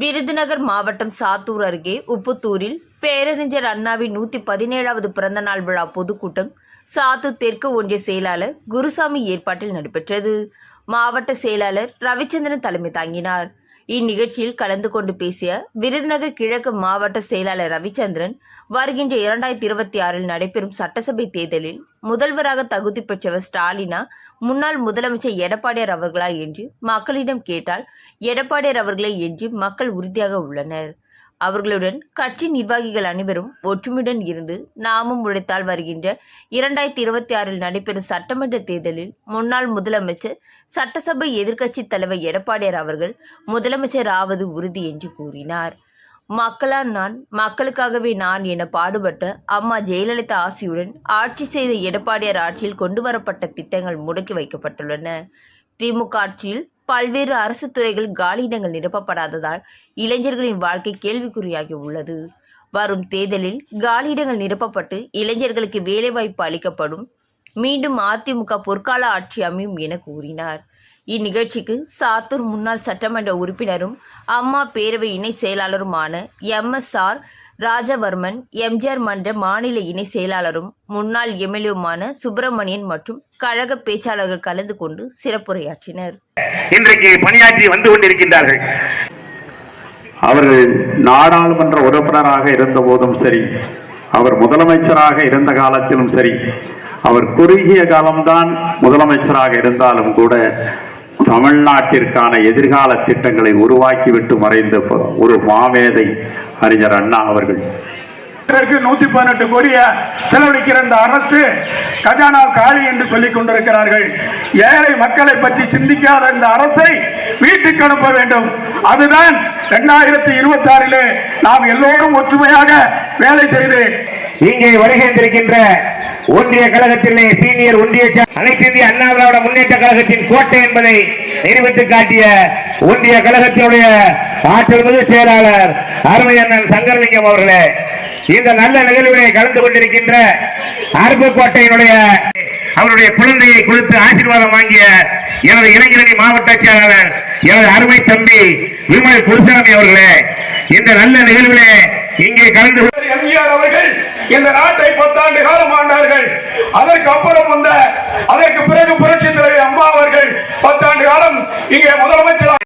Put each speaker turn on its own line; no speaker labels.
விருதுநகர் மாவட்டம் சாத்தூர் அருகே உப்புத்தூரில் பேரறிஞர் அண்ணாவின் நூத்தி பதினேழாவது பிறந்த நாள் விழா பொதுக்கூட்டம் சாத்தூர் தெற்கு ஒன்றிய செயலாளர் குருசாமி ஏற்பாட்டில் நடைபெற்றது. மாவட்ட செயலாளர் ரவிச்சந்திரன் தலைமை தாங்கினார். இந்நிகழ்ச்சியில் கலந்து கொண்டு பேசிய விருதுநகர் கிழக்கு மாவட்ட செயலாளர் ரவிச்சந்திரன் வருகின்ற இரண்டாயிரத்தி இருபத்தி ஆறில் நடைபெறும் சட்டசபை தேர்தலில் முதல்வராக தகுதி பெற்றவர் ஸ்டாலினா முன்னாள் முதலமைச்சர் எடப்பாடியார் அவர்களா என்று மக்களிடம் கேட்டால் எடப்பாடியார் அவர்களே என்று மக்கள் உறுதியாக உள்ளனர். அவர்களுடன் கட்சி நிர்வாகிகள் அனைவரும் ஒற்றுமையுடன் இருந்து நாமும் உழைத்தால் வருகின்ற இரண்டாயிரத்தி இருபத்தி ஆறில் நடைபெறும் சட்டமன்ற தேர்தலில் முன்னாள் முதலமைச்சர் சட்டசபை எதிர்க்கட்சித் தலைவர் எடப்பாடியார் அவர்கள் முதலமைச்சர் ஆவது உறுதி என்று கூறினார். மக்களால் நான் மக்களுக்காகவே நான் என பாடுபட்ட அம்மா ஜெயலலிதா ஆசியுடன் ஆட்சி செய்த எடப்பாடியார் ஆட்சியில் கொண்டு வரப்பட்ட திட்டங்கள் முடக்கி வைக்கப்பட்டுள்ளன. திமுக ஆட்சியில் பல்வேறு அரசு துறைகள் காலியிடங்கள் நிரப்பப்படாததால் இளைஞர்களின் வாழ்க்கை கேள்விக்குறியாகி உள்ளது. வரும் தேர்தலில் காலியிடங்கள் நிரப்பப்பட்டு இளைஞர்களுக்கு வேலைவாய்ப்பு அளிக்கப்படும் மீண்டும் அதிமுக பொற்கால ஆட்சி அமையும் என கூறினார். இந்நிகழ்ச்சிக்கு சாத்தூர் முன்னாள் சட்டமன்ற உறுப்பினரும் அம்மா பேரவை இணை செயலாளருமான M S R Rajavarman MGR மன்ற மாநில இணை செயலாளரும் முன்னாள் எம்எல்ஏவுமான சுப்பிரமணியன் மற்றும் கழக பேச்சாளர்கள் கலந்து கொண்டு சிறப்புரையாற்றினர்.
இன்றைக்கு பணியாற்றி வந்து கொண்டிருக்கின்றார்கள்.
அவர்கள் நாடாளுமன்ற உறுப்பினராக இருந்த போதும் சரி அவர் முதலமைச்சராக இருந்த காலத்திலும் சரி அவர் குறுகிய காலம்தான் முதலமைச்சராக இருந்தாலும் கூட தமிழ்நாட்டிற்கான எதிர்கால திட்டங்களை உருவாக்கிவிட்டு மறைந்த ஒரு மாமேதை அறிஞர் அண்ணா அவர்கள்.
நூத்தி பதினெட்டு கோடிய செலவழிக்கிற இந்த அரசு கஜானா காலி என்று சொல்லிக் கொண்டிருக்கிறார்கள். ஏழை மக்களை பற்றி சிந்திக்காத இந்த அரசை வீட்டுக்கு அனுப்ப வேண்டும். அதுதான் இரண்டாயிரத்தி இருபத்தி ஆறிலே நாம் எல்லோரும் ஒற்றுமையாக வேலை செய்து
இங்கே வருகின்றிருக்கின்ற ஒன்றிய கழகத்திலே சீனியர் ஒன்றிய அனைத்து இந்திய அண்ணா திராவிட முன்னேற்ற கழகத்தின் கோட்டை என்பதை நிரூபித்து காட்டிய ஒன்றிய கழகத்தினுடைய ஆற்றல் மிகு செயலாளர் அருமை அண்ணன் சங்கரலிங்கம் அவர்களே இந்த நல்ல நிகழ்வுகளை கலந்து கொண்டிருக்கின்ற அருப்புக்கோட்டையினுடைய அவருடைய குழந்தையை கொடுத்து ஆசீர்வாதம் வாங்கிய எனது இளைஞரணி மாவட்ட செயலாளர் எனது அருமை தம்பி விமல் குருசாமி அவர்களே இந்த நல்ல நிகழ்விலே இங்கே கலந்து கொண்டு
எம்ஜிஆர் அவர்கள் இந்த நாட்டை பத்தாண்டு காலம் ஆண்டார்கள். அதற்கு அப்புறம் வந்த அதற்கு பிறகு புரட்சி தலைவர் அம்மா அவர்கள் பத்தாண்டு காலம் இங்கே முதலமைச்சர்